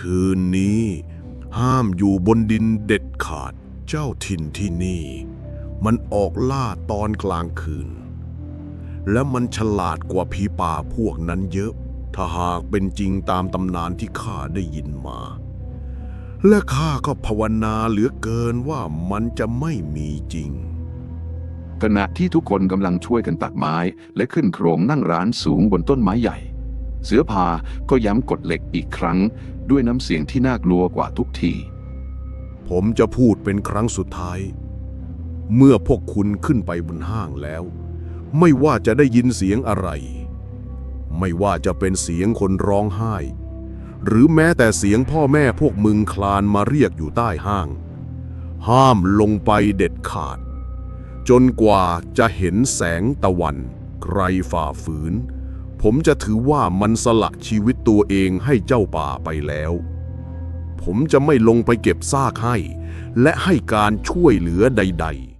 คืนนี้ ห้ามอยู่บนดินเด็ดขาดเจ้าถิ่นที่นี่ มันออกล่าตอนกลางคืน และมันฉลาดกว่าผีป่าพวกนั้นเยอะ ถ้าหากเป็นจริงตามตำนานที่ข้าได้ยินมา และข้าก็ภาวนาเหลือเกินว่ามันจะไม่มีจริงขณะที่ทุกคนกำลังช่วยกันตักไม้ และขึ้นโครงนั่งร้านสูงบนต้นไม้ใหญ่ เสือพาก็ย้ำกฎเหล็กอีกครั้ง ด้วยน้ำเสียงที่น่ากลัวกว่าทุกที ผมจะพูดเป็นครั้งสุดท้าย เมื่อพวกคุณขึ้นไปบนห้างแล้ว ไม่ว่าจะได้ยินเสียงอะไร ไม่ว่าจะเป็นเสียงคนร้องไห้ หรือแม้แต่เสียงพ่อแม่พวกมึงคลานมาเรียกอยู่ใต้ห้าง ห้ามลงไปเด็ดขาด จนกว่าจะเห็นแสงตะวัน ใครฝ่าฝืน ผมจะถือว่ามันสละชีวิตตัวเองให้เจ้าป่าไปแล้ว ผมจะไม่ลงไปเก็บซากให้ และให้การช่วยเหลือใด ๆ